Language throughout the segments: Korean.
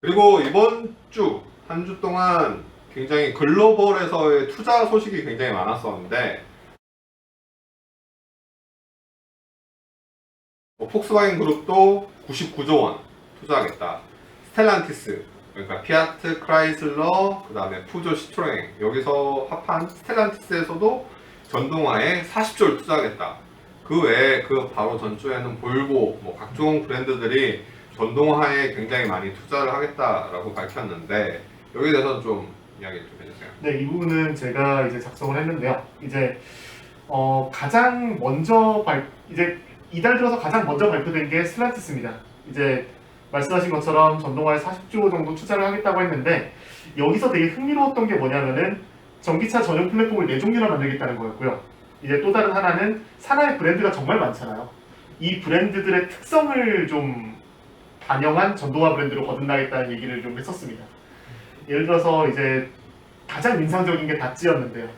그리고 이번 주, 한 주 동안 굉장히 글로벌에서의 투자 소식이 굉장히 많았었는데, 뭐 폭스바겐 그룹도 99조 원 투자하겠다. 스텔란티스, 그러니까 피아트, 크라이슬러, 그 다음에 푸조, 시트로엥 여기서 합한 스텔란티스에서도 전동화에 40조를 투자하겠다. 그 외에 그 바로 전주에는 볼보, 뭐 각종 브랜드들이 전동화에 굉장히 많이 투자를 하겠다라고 밝혔는데 여기에 대해서 좀 이야기 좀 해주세요. 네, 이 부분은 제가 이제 작성을 했는데요. 이제 어, 가장 먼저 발 이제 이달 들어서 가장 먼저 발표된 게 슬란티스입니다. 이제 말씀하신 것처럼 전동화에 40조 정도 투자를 하겠다고 했는데 여기서 되게 흥미로웠던 게 뭐냐면은 전기차 전용 플랫폼을 네 종류나 만들겠다는 거였고요. 이제 또 다른 하나는 산하의 브랜드가 정말 많잖아요. 이 브랜드들의 특성을 좀 반영한 전동화 브랜드로 거듭나겠다는 얘기를 좀 했었습니다. 예를 들어서 이제 가장 인상적인 게 다찌였는데요.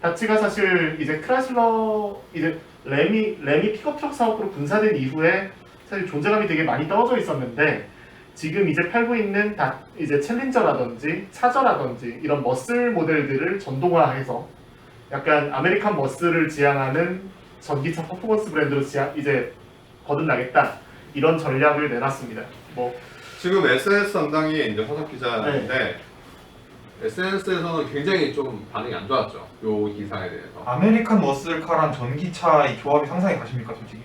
다찌가 사실 이제 크라슬러 이제 레미 레미 픽업 트럭 사업으로 분사된 이후에 사실 존재감이 되게 많이 떨어져 있었는데 지금 이제 팔고 있는 다 이제 챌린저라든지 차저라든지 이런 머슬 모델들을 전동화해서 약간 아메리칸 머슬을 지향하는 전기차 퍼포먼스 브랜드로 지향 이제 거듭나겠다 이런 전략을 내놨습니다. 뭐 지금 SNS 담당이 이제 허석 기자인데 SNS에서는 굉장히 좀 반응이 안 좋았죠. 요 기사에 대해서. 아메리칸 머슬카랑 전기차 이 조합이 상상이 가십니까 솔직히?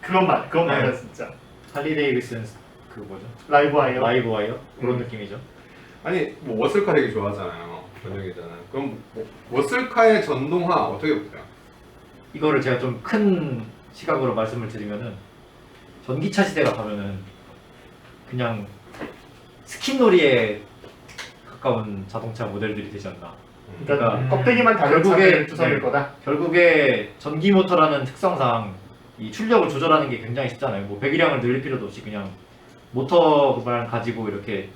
그건 맞 그건 네. 맞아 진짜 할리 데이비슨 그 뭐죠? 라이브 와이어 라이브 와이어 그런 음. 느낌이죠. 아니 뭐 머슬카 되게 좋아하잖아요. 전용 기자는. 그럼 뭐, 머슬카의 전동화 어떻게 보세요? 이거를 제가 좀 큰 시각으로 말씀을 드리면은 전기차 시대가 가면은 그냥 스킨놀이에 가까운 자동차 모델들이 되지 않나. 그러니까 음. 껍데기만 다른 결국에- 차를 투성일 네. 거다. 결국에 전기 모터라는 특성상 이 출력을 조절하는 게 굉장히 쉽잖아요. 뭐 배기량을 늘릴 필요도 없이 그냥 모터만 가지고 이렇게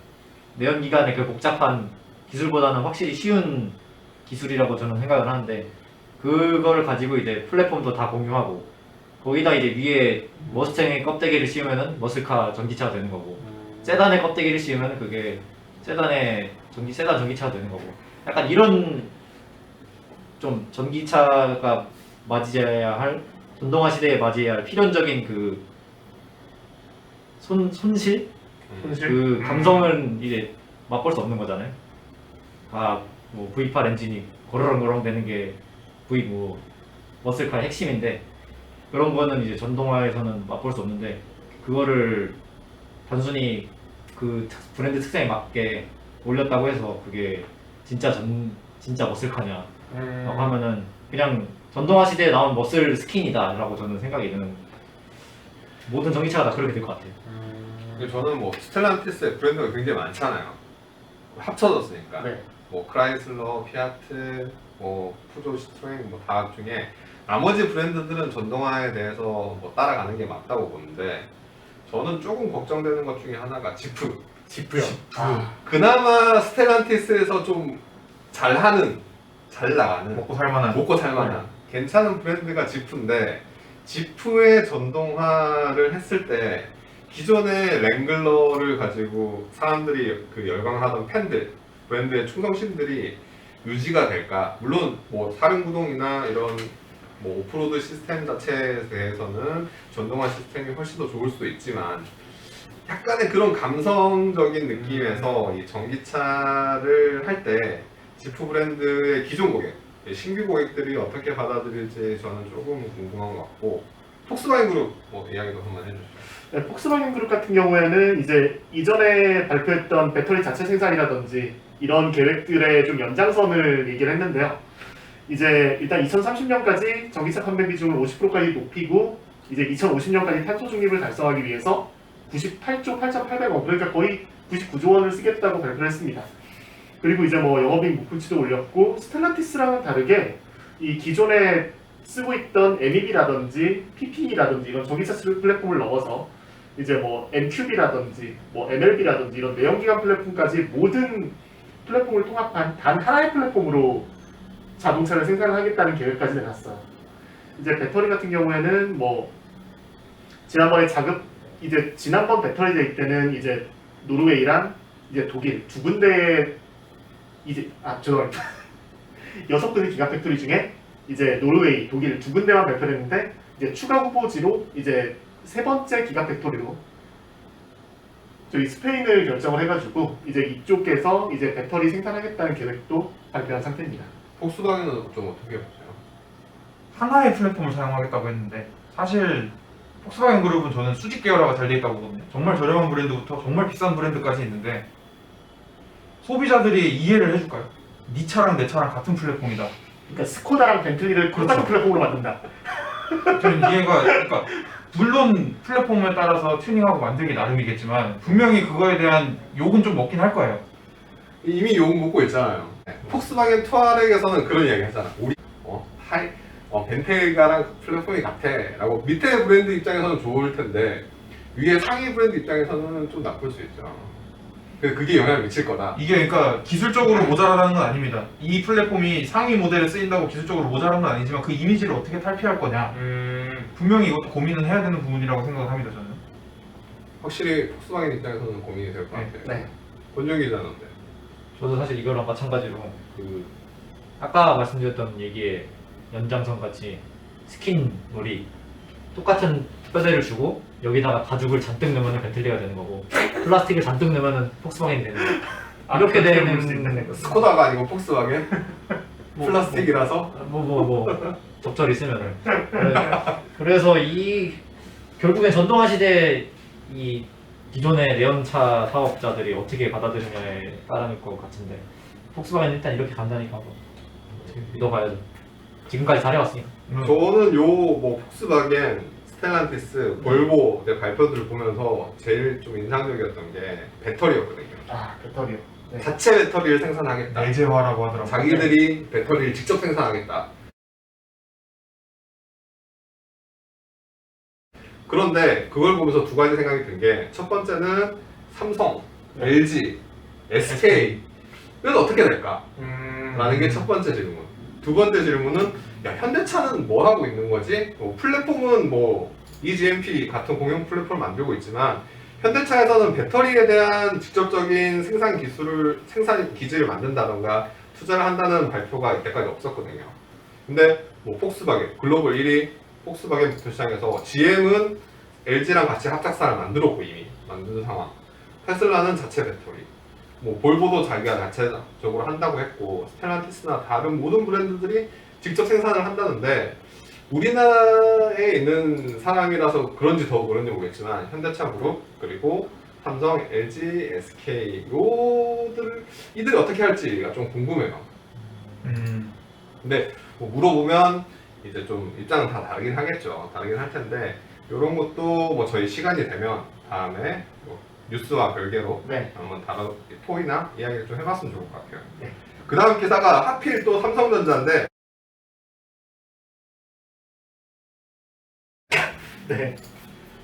내연기관의 그 복잡한 기술보다는 확실히 쉬운 기술이라고 저는 생각을 하는데 그걸 가지고 이제 플랫폼도 다 공유하고 거기다 이제 위에 머스탱의 껍데기를 씌우면은 머슬카 전기차가 되는 거고 세단의 껍데기를 씌우면 그게 세단의 전기 세단 전기차가 되는 거고 약간 이런 좀 전기차가 맞이해야 할 전동화 시대에 맞이해야 할 필연적인 그 손, 손실 손실? 그 음. 감성은 이제 맛볼 수 없는 거잖아요. 아 뭐 V8 엔진이 고르렁고르렁 되는 게 V 뭐 머슬카의 핵심인데 그런 거는 이제 전동화에서는 맛볼 수 없는데 그거를 단순히 그 특- 브랜드 특성에 맞게 올렸다고 해서 그게 진짜 전 진짜 머슬카냐 음. 라고 하면은 그냥 전동화 시대에 나온 머슬 스킨이다라고 저는 생각이 드는 모든 전기차가 다 그렇게 될 것 같아요. 근데 저는 뭐 스텔란티스의 브랜드가 굉장히 많잖아요. 합쳐졌으니까. 네. 뭐 크라이슬러, 피아트, 뭐 푸조, 시트로잉 뭐다 중에 나머지 브랜드들은 전동화에 대해서 뭐 따라가는 게 맞다고 보는데 저는 조금 걱정되는 것 중에 하나가 지프. 지프요. 아. 그나마 스텔란티스에서 좀 잘하는, 잘 나가는, 먹고 살만한 먹고 살만한 괜찮은 브랜드가 지프인데 지프의 전동화를 했을 때 기존의 랭글러를 가지고 사람들이 그 열광하던 팬들 브랜드의 충성심들이 유지가 될까? 물론 뭐 사륜구동이나 이런 뭐 오프로드 시스템 자체에 대해서는 전동화 시스템이 훨씬 더 좋을 수도 있지만 약간의 그런 감성적인 느낌에서 이 전기차를 할 때 지프 브랜드의 기존 고객, 신규 고객들이 어떻게 받아들일지 저는 조금 궁금한 것 같고 폭스바겐 그룹 뭐 이야기도 한번 해주시죠. 네, 폭스바겐 그룹 같은 경우에는 이제 이전에 발표했던 배터리 자체 생산이라든지 이런 계획들의 좀 연장선을 얘기를 했는데요. 이제 일단 2030년까지 전기차 판매 비중을 50%까지 높이고 이제 2050년까지 탄소 중립을 달성하기 위해서 98조 8,800억 그러니까 거의 99조 원을 쓰겠다고 발표를 했습니다. 그리고 이제 뭐 영업이익 목표치도 올렸고 스텔란티스랑은 다르게 이 기존에 쓰고 있던 MEB라든지 PPE라든지 이런 전기차 플랫폼을 넣어서 이제 뭐 MQB라든지 뭐 MLB라든지 이런 내연기관 플랫폼까지 모든 플랫폼을 통합한 단 하나의 플랫폼으로 자동차를 생산을 하겠다는 계획까지 내놨어요. 이제 배터리 같은 경우에는 뭐 지난번에 자급 이제 지난번 배터리 데이 때는 이제 노르웨이랑 이제 독일 두 군데 이제 아 죄송합니다 여섯 군데 기가 팩토리 중에 이제 노르웨이, 독일 두 군데만 발표했는데 이제 추가 후보지로 이제 세 번째 기가 팩토리로 저희 스페인을 결정을 해가지고 이제 이쪽에서 이제 배터리 생산하겠다는 계획도 발표한 상태입니다. 폭스바겐은 좀 어떻게 보세요? 하나의 플랫폼을 사용하겠다고 했는데 사실 폭스바겐 그룹은 저는 수직 계열화가 잘 돼 있다고 보거든요. 정말 저렴한 브랜드부터 정말 비싼 브랜드까지 있는데 소비자들이 이해를 해줄까요? 네 차랑 내 차랑 같은 플랫폼이다. 그러니까 스코다랑 벤틀리를 그렇죠. 똑같은 플랫폼으로 만든다. 저는 이해가 그러니까 물론 플랫폼에 따라서 튜닝하고 만들기 나름이겠지만 분명히 그거에 대한 욕은 좀 먹긴 할 거예요. 이미 욕 먹고 있잖아요. 폭스바겐 투아렉에서는 그런 이야기 하잖아. 우리 어, 하이 어, 벤테가랑 플랫폼이 같아라고 밑에 브랜드 입장에서는 좋을 텐데 위에 상위 브랜드 입장에서는 좀 나쁠 수 있죠. 그- 그게 영향을 미칠 거다. 이게 그러니까 기술적으로 모자라다는 건 아닙니다. 이 플랫폼이 상위 모델에 쓰인다고 기술적으로 모자란 건 아니지만 그 이미지를 어떻게 탈피할 거냐 음, 분명히 이것도 고민은 해야 되는 부분이라고 생각합니다 저는. 확실히 폭스바겐 입장에서는 고민이 될것 네, 같아요. 네. 본전 기자는데 저도 사실 이거랑 마찬가지로 그 아까 말씀드렸던 얘기의 연장선 같이 스킨 놀이 똑같은 뼈대를 주고 여기다가 가죽을 잔뜩 넣으면 벤틀리가 되는 거고 플라스틱을 잔뜩 넣으면 폭스바겐이 되는 거고. 아, 이렇게 그렇게 되는 볼수 있네. 스코다가 아니고 폭스바겐? 뭐, 플라스틱이라서? 뭐 뭐 뭐 적절히 쓰면은. 그래- 그래서 이 결국엔 전동화 시대 이 기존의 내연차 사업자들이 어떻게 받아들이냐에 따라올 것 같은데 폭스바겐 일단 이렇게 간다니까 뭐 어떻게 믿어봐야죠 지금까지 잘해왔으니까 음, 저는 요 뭐 폭스바겐, 스텔란티스, 볼보 이제 발표들을 보면서 제일 좀 인상적이었던 게 배터리였거든요. 아 배터리요. 네. 자체 배터리를 생산하겠다. 내재화라고 하더라고요. 자기들이 배터리를 직접 생산하겠다. 그런데 그걸 보면서 두 가지 생각이 든 게 첫 번째는 삼성, 네. LG, SK 이건 어떻게 될까? 음... 라는 게 첫 번째 질문. 두 번째 질문은 야, 현대차는 뭐 하고 있는 거지? 뭐 플랫폼은 뭐 eGMP 같은 공용 플랫폼을 만들고 있지만 현대차에서는 배터리에 대한 직접적인 생산 기술을 생산 기지를 만든다던가 투자를 한다는 발표가 이때까지 없었거든요. 근데 뭐 폭스바겐 글로벌 1위 폭스바겐 목표 시장에서 GM은 LG랑 같이 합작사를 만들었고 이미 만드는 상황. 테슬라는 자체 배터리. 뭐 볼보도 자기가 자체적으로 한다고 했고 스텔란티스나 다른 모든 브랜드들이 직접 생산을 한다는데 우리나라에 있는 사람이라서 그런지 더 그런지 모르겠지만 현대차 그룹 그리고 삼성, LG, SK 요들 이들이 어떻게 할지가 좀 궁금해요. 음, 근데 뭐 물어보면 이제 좀 입장은 다 다르긴 하겠죠. 다르긴 할 텐데 이런 것도 뭐 저희 시간이 되면 다음에 뭐 뉴스와 별개로 네. 한번 다뤄 토이나 이야기를 좀 해봤으면 좋을 것 같아요. 네. 그 다음 기사가 하필 또 삼성전자인데 네.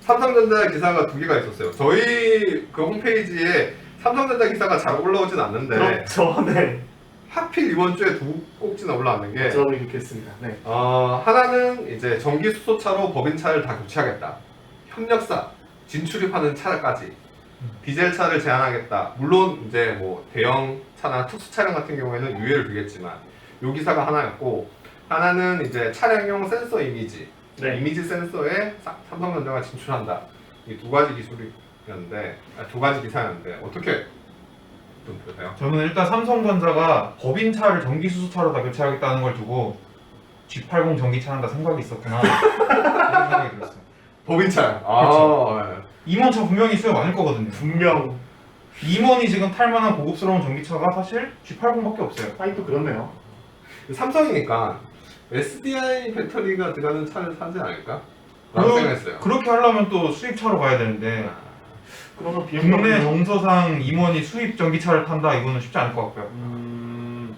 삼성전자 기사가 두 개가 있었어요. 저희 그 홈페이지에 삼성전자 기사가 잘 올라오진 않는데 그렇죠. 네. 하필 이번 주에 두 꼭지나 올라왔는 게 저도 이렇게 했습니다. 네. 어, 하나는 이제 전기 수소차로 법인차를 다 교체하겠다. 협력사 진출입하는 차까지 디젤 차를 제한하겠다. 물론 이제 뭐 대형 차나 특수 차량 같은 경우에는 유예를 두겠지만 요 기사가 하나였고 하나는 이제 차량용 센서 이미지 네. 이미지 센서에 사- 삼성전자가 진출한다. 이 두 가지 기술이었는데 아, 두 가지 기사였는데 어떻게 좀 보세요? 저는 일단 삼성전자가 법인차를 전기 수소차로 다 교체하겠다는 걸 두고 G80 전기차 한다 생각이 있었구나 이런 생각이 들었어요. 법인차. 그렇죠. 아, 임원차 분명히 수요 많을 거거든요. 분명 임원이 지금 탈만한 고급스러운 전기차가 사실 G80밖에 없어요. 아니 또 그렇네요. 예. 삼성이니까 SDI 배터리가 들어가는 차를 사지 않을까? 라고 생각했어요. 그렇게 하려면 또 수입차로 가야 되는데 그러면 국내 BMW 정서상 임원이 수입 전기차를 탄다 이거는 쉽지 않을 것 같고요. 음,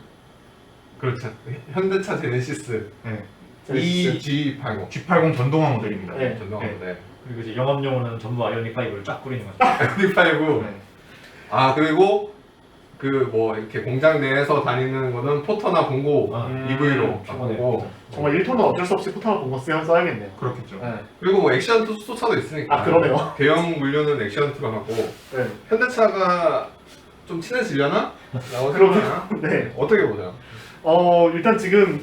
그렇죠. 현대차 제네시스 네. EG80 G80 전동화 모델입니다. 네. 전동화인데 그리고 이제 영업용으로는 전부 아이오닉 5를 쫙 뿌리는 거죠 E5 네. 아 그리고 그 뭐 이렇게 공장 내에서 다니는 거는 포터나 봉고 아, 음, EV로 피곤해. 바꾸고 정말 1톤은 어쩔 수 없이 포탈 본거 쓰 써야겠네요. 그렇겠죠. 네. 그리고 뭐 액션 수소차도 있으니까 아 그러네요. 대형 물류는 액션 투가 하고 네. 현대차가 좀 친해지려나? 라고 그러면- 생각하나? 네. 어떻게 보세요? 어 일단 지금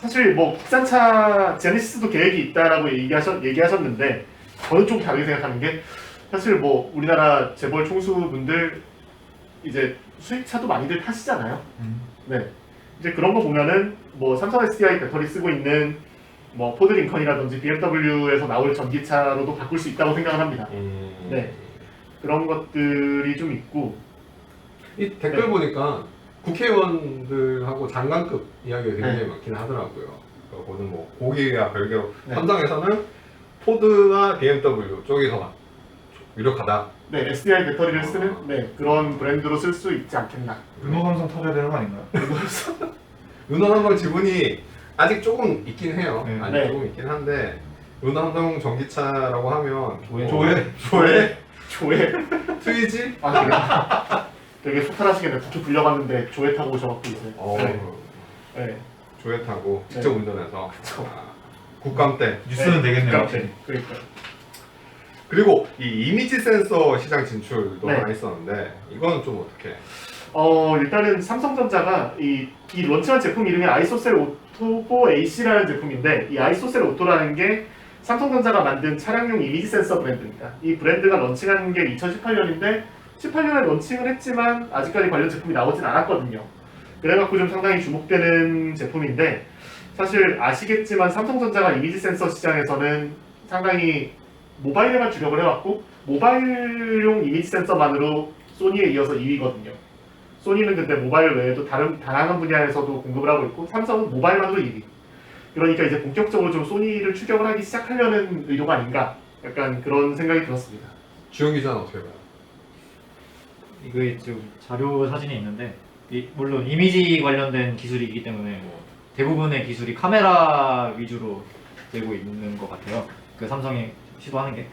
사실 뭐 국산차 제네시스도 계획이 있다라고 얘기하셨 얘기하셨는데 저는 좀 다르게 생각하는 게 사실 뭐 우리나라 재벌 총수분들 이제 수입차도 많이들 타시잖아요. 음. 네. 이제 그런 거 보면은 뭐 삼성 SDI 배터리 쓰고 있는 뭐 포드 링컨이라든지 BMW에서 나올 전기차로도 바꿀 수 있다고 생각을 합니다. 네. 그런 것들이 좀 있고 이 댓글 네. 보니까 국회의원들하고 장관급 이야기가 굉장히 네. 많긴 하더라고요. 그거는 뭐 고기와 별개로 네. 삼성에서는 포드와 BMW 쪽이 더 유력하다. 네 SDI 배터리를 쓰는 네 그런 브랜드로 쓸 수 있지 않겠나. 르노 삼성 타줘야 되는 거 아닌가요? 은원 삼성 지분이 아직 조금 있긴 해요. 네. 아직 네. 조금 있긴 한데 은원 삼성 전기차라고 하면 조회. 뭐 조회? 조회 조회 트위지 아 그래. 되게 소탈하시겠네. 국회 불려갔는데 조회 타고 오셔갖고 이제. 어, 네. 네. 조회 타고 직접 네. 운전해서. 아, 국감 때 뉴스는 되겠네요. 그러니까, 그리고 이 이미지 센서 시장 진출도 네. 하나 있었는데 이거는 좀 어떻게? 어 일단은 삼성전자가 이, 이 런칭한 제품 이름이 아이소셀 오토 AC라는 제품인데 이 아이소셀 오토라는 게 삼성전자가 만든 차량용 이미지 센서 브랜드입니다. 이 브랜드가 런칭한 게 2018년인데 18년에 런칭을 했지만 아직까지 관련 제품이 나오진 않았거든요. 그래갖고 좀 상당히 주목되는 제품인데 사실 아시겠지만 삼성전자가 이미지 센서 시장에서는 상당히 모바일에만 주력을 해왔고 모바일용 이미지 센서만으로 소니에 이어서 2위거든요. 소니는 근데 모바일 외에도 다른 다양한 분야에서도 공급을 하고 있고 삼성은 모바일만으로 2위. 그러니까 이제 본격적으로 좀 소니를 추격을 하기 시작하려는 의도가 아닌가 약간 그런 생각이 들었습니다. 주영 기자는 어떻게 봐요? 이게 지금 자료 사진이 있는데 이- 물론 이미지 관련된 기술이기 때문에 뭐 대부분의 기술이 카메라 위주로 되고 있는 것 같아요. 그 삼성이 시도하는 게.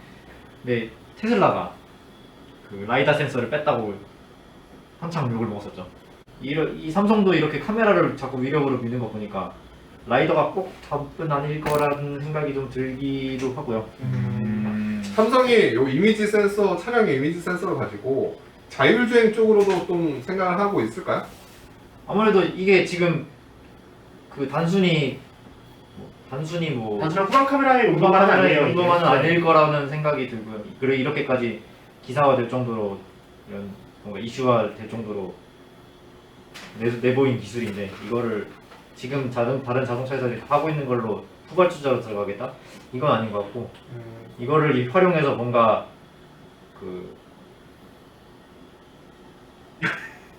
근데 테슬라가 그 라이다 센서를 뺐다고 한참 욕을 먹었었죠. 이, 이 삼성도 이렇게 카메라를 자꾸 위력으로 미는 거 보니까 라이더가 꼭 답은 아닐 거라는 생각이 좀 들기도 하고요. 음. 삼성이 요 이미지 센서 차량의 이미지 센서를 가지고 자율주행 쪽으로도 좀 생각을 하고 있을까요? 아무래도 이게 지금 그 단순히 뭐 단순히 뭐 단순한 후방 카메라의 운동만은 아니에요. 이게. 운동만은 네. 아닐 거라는 생각이 들고요. 그래 이렇게까지 기사화 될 정도로 이런 뭔가 이슈화 될 정도로 내, 내보인 기술인데 이거를 지금 다른 다른 자동차에서 이렇게 하고 있는 걸로 후발주자로 들어가겠다? 이건 아닌 것 같고 음, 이거를 이- 활용해서 뭔가 그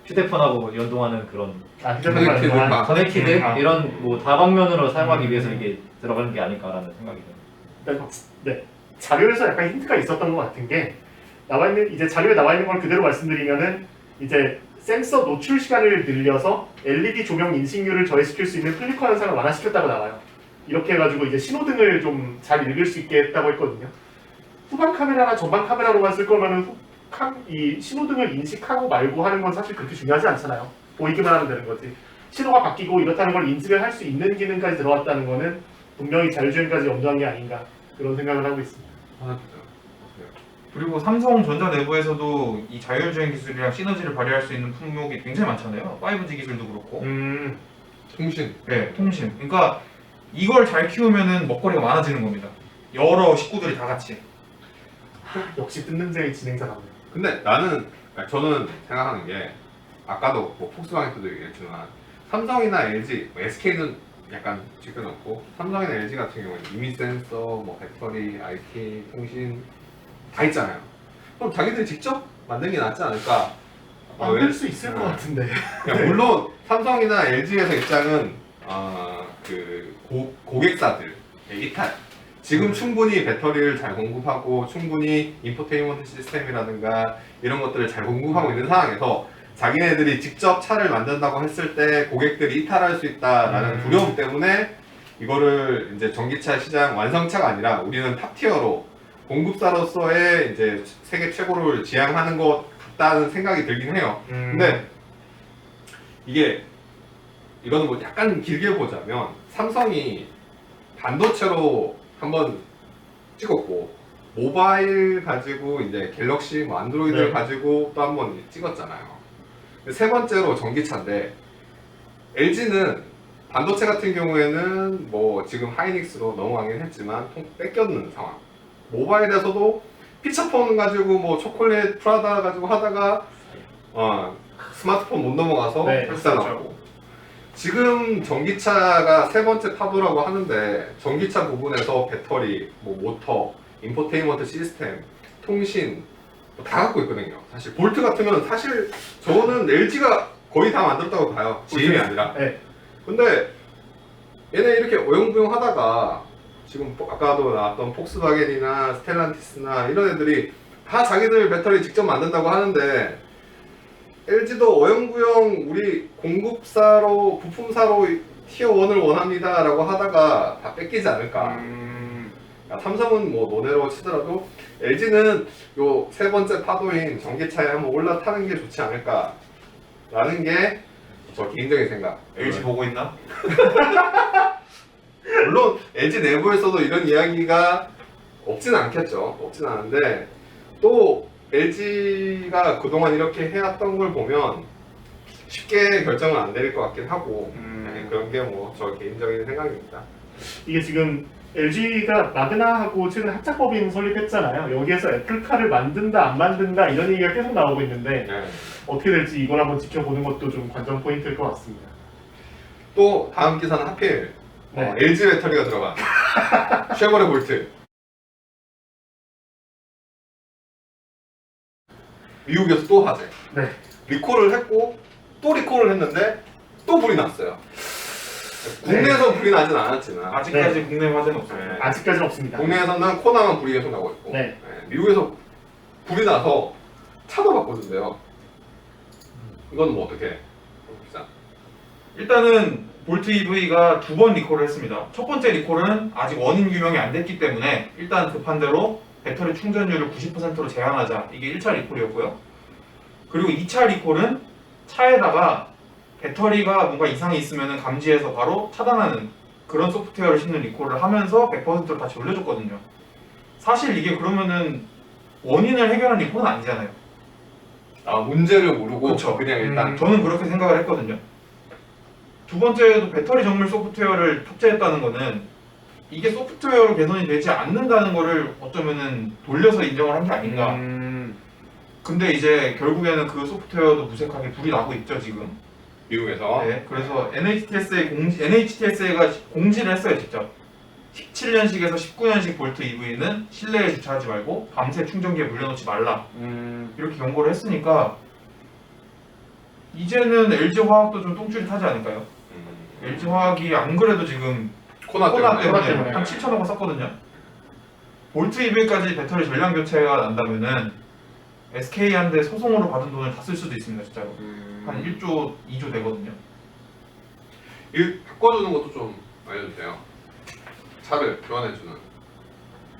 휴대폰하고 연동하는 그런 아 휴대폰 커넥티드 말고만. 막. 커넥티드 음, 아. 이런 뭐 다방면으로 사용하기 음. 위해서 이게 들어가는 게 아닐까라는 생각이 듭니다. 네, 네. 자료에서 약간 힌트가 있었던 것 같은 게 나와 있는 이제 자료에 나와 있는 걸 그대로 말씀드리면은 이제 센서 노출 시간을 늘려서 LED 조명 인식률을 저해시킬 수 있는 플리커 현상을 완화시켰다고 나와요. 이렇게 해가지고 이제 신호등을 좀 잘 읽을 수 있게 했다고 했거든요. 후방 카메라나 전방 카메라로만 쓸 거면은 후- 이 신호등을 인식하고 말고 하는 건 사실 그렇게 중요하지 않잖아요. 보이기만 하면 되는 거지. 신호가 바뀌고 이렇다는 걸 인식을 할수 있는 기능까지 들어왔다는 거는 분명히 자율주행까지 염두한 게 아닌가 그런 생각을 하고 있습니다. 아, 그죠. 그리고 삼성전자 내부에서도 이 자율주행 기술이랑 시너지를 발휘할 수 있는 품목이 굉장히 많잖아요. 5G 기술도 그렇고. 음, 통신. 네, 통신. 그러니까 이걸 잘 키우면은 먹거리가 많아지는 겁니다. 여러 식구들이 다 같이. 역시 뜯는 제 진행자답네요. 근데 나는 그러니까 저는 생각하는 게 아까도 뭐 폭스바겐도 얘기했지만 삼성이나 LG, 뭐 SK는 약간 지켜놓고 삼성이나 LG 같은 경우는 이미지 센서, 뭐 배터리, IT, 통신 다 있잖아요. 그럼 자기들이 직접 만든 게 낫지 않을까? 어, 만들 왜- 수 있을 네. 것 같은데. 그러니까 물론 삼성이나 LG에서 입장은 어, 그 고, 고객사들 이탈 지금 충분히 배터리를 잘 공급하고 충분히 인포테인먼트 시스템이라든가 이런 것들을 잘 공급하고 있는 상황에서 자기네들이 직접 차를 만든다고 했을 때 고객들이 이탈할 수 있다라는 음. 두려움 때문에 이거를 이제 전기차 시장 완성차가 아니라 우리는 탑티어로 공급사로서의 이제 세계 최고를 지향하는 것 같다는 생각이 들긴 해요. 음. 근데 이게 이거는 뭐 약간 길게 보자면 삼성이 반도체로 한번 찍었고 모바일 가지고 이제 갤럭시 뭐 안드로이드 를 네. 가지고 또 한번 찍었잖아요. 세 번째로 전기차인데 LG는 반도체 같은 경우에는 뭐 지금 하이닉스로 넘어가긴 했지만 통 뺏겼는 상황. 모바일에서도 피처폰 가지고 뭐 초콜릿 프라다 가지고 하다가 어, 스마트폰 못 넘어가서 네. 났고 지금 전기차가 세 번째 파도라고 하는데 전기차 부분에서 배터리, 뭐 모터, 인포테인먼트 시스템, 통신 뭐다 갖고 있거든요. 사실 볼트 같으면 사실 저거는 LG가 거의 다 만들었다고 봐요. GM이 아니라. 네. 근데 얘네 이렇게 어영부영 하다가 지금 포- 아까도 나왔던 폭스바겐이나 스텔란티스나 이런 애들이 다 자기들 배터리 직접 만든다고 하는데 LG도 어영부영 우리 공급사로 부품사로 티어 1을 원합니다라고 하다가 다 뺏기지 않을까. 음, 야, 삼성은 뭐 노네로 치더라도 LG는 요 세 번째 파도인 전기차에 한번 올라타는 게 좋지 않을까라는 게 저 개인적인 생각. LG 보고 있나? 물론 LG 내부에서도 이런 이야기가 없진 않겠죠. 없진 않은데 또 LG가 그동안 이렇게 해왔던 걸 보면 쉽게 결정은 안 내릴 것 같긴 하고 음. 네, 그런 게 뭐 저 개인적인 생각입니다. 이게 지금 LG가 마그나하고 최근에 합작법인 설립했잖아요. 여기에서 애플카를 만든다 안 만든다 이런 얘기가 계속 나오고 있는데 네. 어떻게 될지 이걸 한번 지켜보는 것도 좀 관전 포인트일 것 같습니다. 또 다음 기사는 하필 네. 어, LG 배터리가 들어간 쉐보레 볼트 미국에서 또 화재 네. 리콜을 했고 또 리콜을 했는데 또 불이 났어요 국내에서 불이 나진 않았지만 아직까지 국내 화재는 없어요. 네. 아직까지는 없습니다. 국내에서는 코나만 불이 계속 나고 있고 네. 네, 미국에서 불이 나서 차도 바꿔준대요 이건 뭐 어떻게 기사 일단은 볼트 EV가 두 번 리콜을 했습니다. 첫 번째 리콜은 아직 원인 규명이 안 됐기 때문에 일단 급한 대로 배터리 충전율을 90%로 제한하자. 이게 1차 리콜이었고요. 그리고 2차 리콜은 차에다가 배터리가 뭔가 이상이 있으면 감지해서 바로 차단하는 그런 소프트웨어를 싣는 리콜을 하면서 100%로 다시 올려줬거든요. 사실 이게 그러면은 원인을 해결한 리콜은 아니잖아요. 아 문제를 모르고 그쵸. 그냥 일단 음. 저는 그렇게 생각을 했거든요. 두 번째도 배터리 정밀 소프트웨어를 탑재했다는 거는 이게 소프트웨어로 개선이 되지 않는다는 거를 어쩌면은 돌려서 인정을 한 게 아닌가. 음, 근데 이제 결국에는 그 소프트웨어도 무색하게 불이 나고 있죠 지금. 미국에서 네, 그래서 NHTSA 공지, NHTSA가 공지를 했어요 직접. 17년식에서 19년식 볼트 EV는 실내에 주차하지 말고 밤새 충전기에 물려놓지 말라. 음, 이렇게 경고를 했으니까 이제는 LG 화학도 좀 똥줄이 타지 않을까요? 음. LG 화학이 안 그래도 지금 코나 코로나 때문에, 때문에. 한 7천억을 썼거든요. 볼트 EV까지 배터리 전량 교체가 난다면은 SK한테 소송으로 받은 돈을 다 쓸 수도 있습니다, 진짜로. 음. 한 1조, 2조 되거든요. 이 바꿔주는 것도 좀 알려주세요. 차를 교환해주는.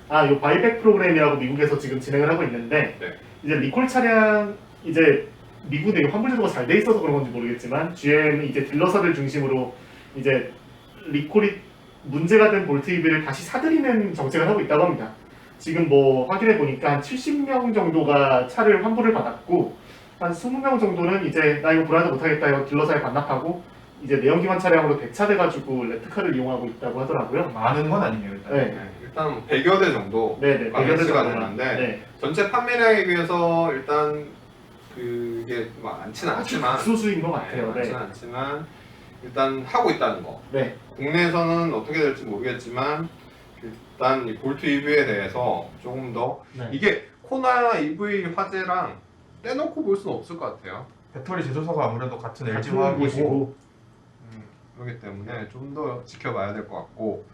아, 요 바이백 프로그램이라고 미국에서 지금 진행을 하고 있는데 네. 이제 리콜 차량 이제 미국은 되게 환불 제도가 잘 돼 있어서 그런 건지 모르겠지만 GM은 이제 딜러사들 중심으로 이제 리콜이 문제가 된 볼트 EV를 다시 사들이는 정책을 하고 있다고 합니다. 지금 뭐 확인해 보니까 한 70명 정도가 차를 환불을 받았고 한 20명 정도는 이제 나 이거 불안해 못하겠다 이거 딜러사에 반납하고 이제 내연기관 차량으로 대차돼가지고 레트카를 이용하고 있다고 하더라고요. 많은 건 아니에요, 일단. 네, 네, 일단 100여 대 정도 네네. 관리가 정도만. 되는데 네. 전체 판매량에 비해서 일단 그게 뭐 많지는 않지만 극소수인 것 네, 같아요. 네. 많지는 않지만 일단 하고 있다는 거. 네. 국내에서는 어떻게 될지 모르겠지만 일단 이 볼트 EV에 대해서 조금 더 네. 이게 코나 EV 화재랑 떼놓고 볼 수는 없을 것 같아요. 배터리 제조사가 아무래도 같은 LG 같은 화학이고 곳이고. 음, 그렇기 때문에 좀 더 지켜봐야 될 것 같고